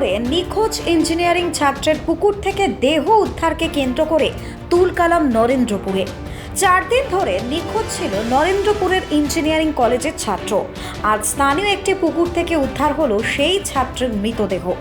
নিখোঁজ ইঞ্জিনিয়ারিং ছাত্রের পুকুর থেকে দেহ উদ্ধারকে কেন্দ্র করে তুলকালাম নরেন্দ্রপুরে। চার দিন ধরে নিখোঁজ ছিল নরেন্দ্রপুরের ইঞ্জিনিয়ারিং কলেজের ছাত্র। আজ স্থানীয় একটি পুকুর থেকে উদ্ধার হলো সেই ছাত্রের মৃতদেহ।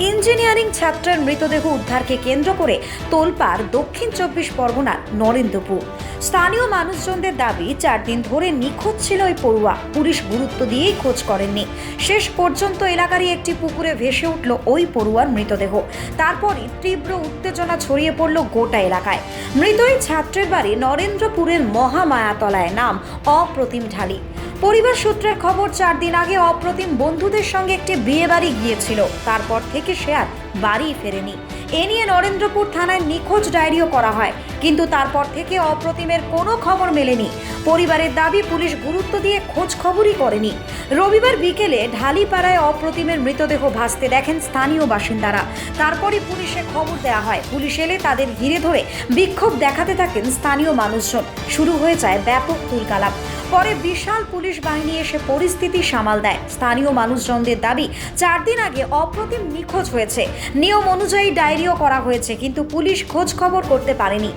ইঞ্জিনিয়ারিং ছাত্রের মৃতদেহ উদ্ধারকে কেন্দ্র করে তোলপাড় দক্ষিণ চব্বিশ পরগনার নরেন্দ্রপুর। স্থানীয় মানুষজনদের দাবি, চার দিন ধরে নিখোঁজ ছিল ওই পড়ুয়া। পুলিশ গুরুত্ব দিয়েই খোঁজ করেননি। শেষ পর্যন্ত এলাকারই একটি পুকুরে ভেসে উঠল ওই পড়ুয়ার মৃতদেহ। তারপরই তীব্র উত্তেজনা ছড়িয়ে পড়ল গোটা এলাকায়। মৃত ওই ছাত্রের বাড়ি নরেন্দ্রপুরের মহামায়াতলায়, নাম অপ্রতিম ঢালি। পরিবার সূত্রের খবর, চার দিন আগে অপ্রতিম বন্ধুদের সঙ্গে একটি বিয়ে বাড়ি গিয়েছিল। তারপর থেকে সে আর বাড়ি ফেরেনি। এ নিয়ে নরেন্দ্রপুর থানায় নিখোঁজ ডায়েরিও করা হয়। কিন্তু তারপর থেকে অপ্রতিমের কোনো খবর মেলেনি। পরিবারের দাবি, পুলিশ গুরুত্ব দিয়ে খোঁজ খবরই করেনি। রবিবার বিকেলে ঢালিপাড়ায় অপ্রতিমের মৃতদেহ ভাসতে দেখেন স্থানীয় বাসিন্দারা। তারপরই পুলিশে খবর দেওয়া হয়। পুলিশ এলে তাদের ঘিরে ধরে বিক্ষোভ দেখাতে থাকেন স্থানীয় মানুষজন। শুরু হয়ে যায় ব্যাপক তুলকালাপ। পরে বিশাল পুলিশ বাহিনী এসে পরিস্থিতি সামাল দেয়। স্থানীয় মানুষজনদের দাবি, চার দিন আগে অপ্রতিম নিখোঁজ হয়েছে। নিয়ম অনুযায়ী ডায়েরিও করা হয়েছে কিন্তু পুলিশ খোঁজ খবর করতে পারেনি।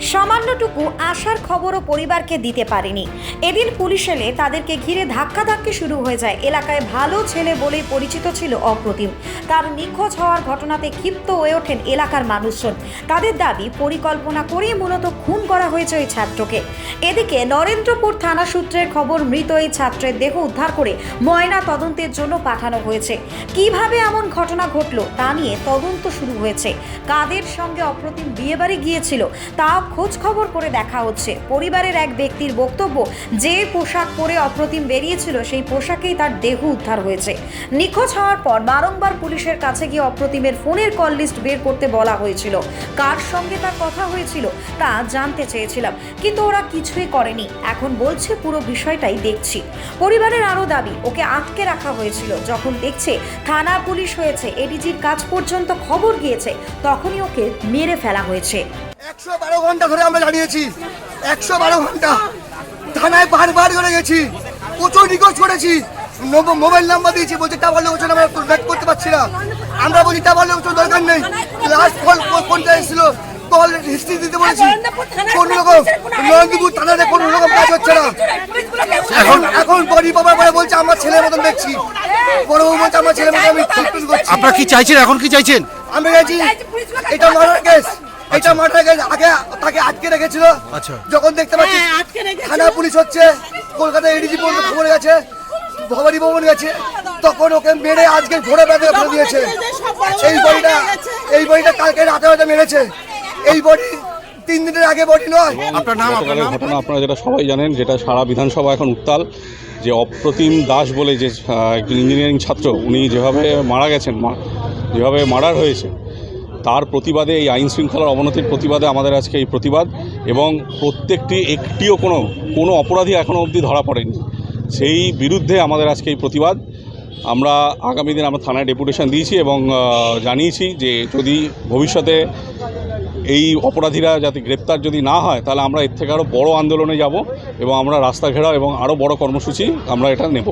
সামান্যটুকু আশার খবরও পরিবারকে দিতে পারেনি। এদিন পুলিশ এলে তাদেরকে ঘিরে ধাক্কাধাক্কি শুরু হয়ে যায়। এলাকায় ভালো ছেলে বলেই পরিচিত ছিল অপ্রতিম। তার নিখোঁজ হওয়ার ঘটনাতে ক্ষিপ্ত হয়ে ওঠেন এলাকার মানুষজন। তাদের দাবি, পরিকল্পনা করেই মূলত খুন করা হয়েছে ওই ছাত্রকে। এদিকে নরেন্দ্রপুর থানা সূত্রের খবর, মৃত এই ছাত্রের দেহ উদ্ধার করে ময়না তদন্তের জন্য পাঠানো হয়েছে। কীভাবে এমন ঘটনা ঘটলো তা নিয়ে তদন্ত শুরু হয়েছে। কাদের সঙ্গে অপ্রতিম বিয়েবাড়ি গিয়েছিল তা খোঁজ খবর করে দেখা হচ্ছে। পরিবারের এক ব্যক্তির বক্তব্য, যে পোশাক পরে অপ্রতিম বেরিয়েছিল, সেই পোশাকেই তার দেহ উদ্ধার হয়েছে। নিখোঁজ হওয়ার পর বারংবার পুলিশের কাছে গিয়ে অপ্রতিমের ফোনের কল লিস্ট বের করতে বলা হয়েছিল। কার সঙ্গে তার কথা হয়েছিল, তা জানতে চেয়েছিলাম, কিন্তু ওরা কিছুই করেনি। এখন বলছে, পুরো বিষয়টাই দেখছি। পরিবারের আরও দাবি, ওকে আটকে রাখা হয়েছিল। যখন দেখছে থানা পুলিশ হয়েছে, এডিজির কাজ পর্যন্ত খবর গিয়েছে, তখনই ওকে মেরে ফেলা হয়েছে। একশো বারো ঘণ্টা ধরে আমরা দাঁড়িয়েছি। একশো বারো ঘণ্টা। থানায় বারবার করে গেছি। প্রচুর রিকোয়েস্ট করেছি। মোবাইল নাম্বার দিয়েছি বলছে টাওয়ার লোকেশন আমরা ব্যাক করতে পারছি না। আমরা বলি টাওয়ার লোকেশন দরকার নেই। লাস্ট কল কোনটা এসেছিল। কল হিস্ট্রি দিতে বলেছি। কোন রকম নন্দীপুর থানাতে কোনো রকম কাজ হচ্ছে না। এখন এখন বডি পাবার পরে বলছে আমার ছেলের মতন দেখছি। বড় বউ বলছে আমার ছেলের মতন আমি আপনারা কি চাইছেন? এখন কি চাইছেন? আমি গেছি এটা মার্ডার কেস এটা মার্ডার কেস আগে তাকে আটকে রেখেছিল। আচ্ছা। যখন দেখতে পাচ্ছি হ্যাঁ, আটকে থানা পুলিশ হচ্ছে কলকাতা এডিজি পর্যন্ত খবর গেছে ভবানী ভবন গেছে তখন ওকে মেরে আজকে ভোরে ব্যাগে ফেলে দিয়েছে। এই বডিটা এই বডিটা কালকে রাতে হয়তো মেরেছে। এই বডি তিন দিনের আগে বডি নয়। আপনার নাম আপনার ঘটনা আপনারা যেটা সবাই জানেন যেটা সারা বিধানসভা এখন উত্তাল যে অপ্রতিম দাস বলে যে একজন ইঞ্জিনিয়ারিং ছাত্র উনি যেভাবে মারা গেছেন যেভাবে মার্ডার হয়েছে তার প্রতিবাদে, এই আইন শৃঙ্খলার অবনতির প্রতিবাদে আমাদের আজকে এই প্রতিবাদ এবং প্রত্যেকটি একটিও কোনো কোনো অপরাধী এখনও অবধি ধরা পড়েনি। সেই বিরুদ্ধে আমাদের আজকে এই প্রতিবাদ। আমরা আগামী দিন আমরা থানায় ডেপুটেশন দিয়েছি এবং জানিয়েছি যে যদি ভবিষ্যতে এই অপরাধীরা যাতে গ্রেপ্তার যদি না হয়, তাহলে আমরা এর থেকে আরও বড় আন্দোলনে যাব এবং আমরা রাস্তা ঘেরাও এবং আরও বড় কর্মসূচি আমরা এটা নেব।